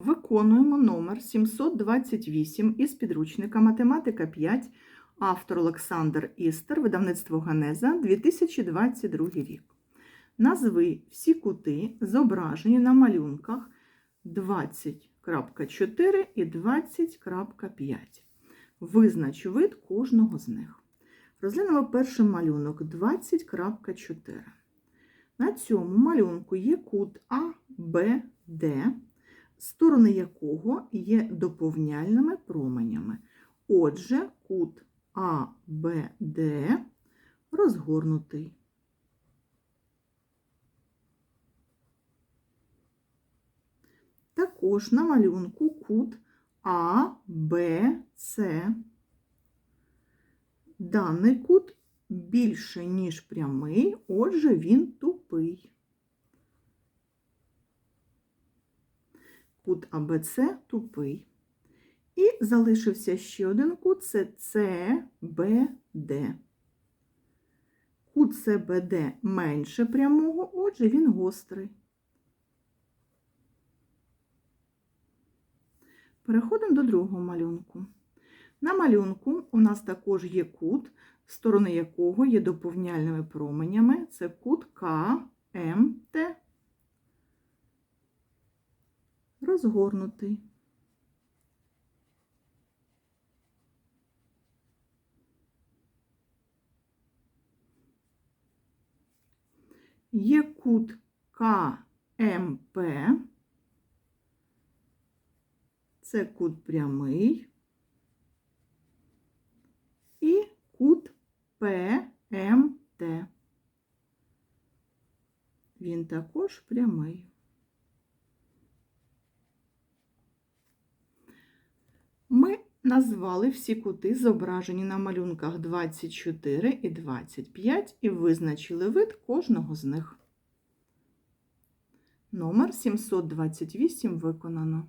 Виконуємо номер 728 із підручника Математика 5, автор Олександр Істер, видавництво Ганеза, 2022 рік. Назви всі кути, зображені на малюнках 20.4 і 20.5. Визнач вид кожного з них. Розглянемо перший малюнок 20.4. На цьому малюнку є кут А, Б, Д, сторони якого є доповняльними променями. Отже, кут АБД розгорнутий. Також на малюнку кут АБЦ. Даний кут більше, ніж прямий, отже, він тупий. Кут АБЦ тупий. І залишився ще один кут це СБД. Кут СБД менше прямого, отже, він гострий. Переходимо до другого малюнку. На малюнку у нас також є кут, сторони якого є доповняльними променями. Це кут КМТ. Розгорнутий. Є кут КМП. Це кут прямий. І кут ПМТ. Він також прямий. Назвали всі кути, зображені на малюнках 24 і 25, і визначили вид кожного з них. Номер 728 виконано.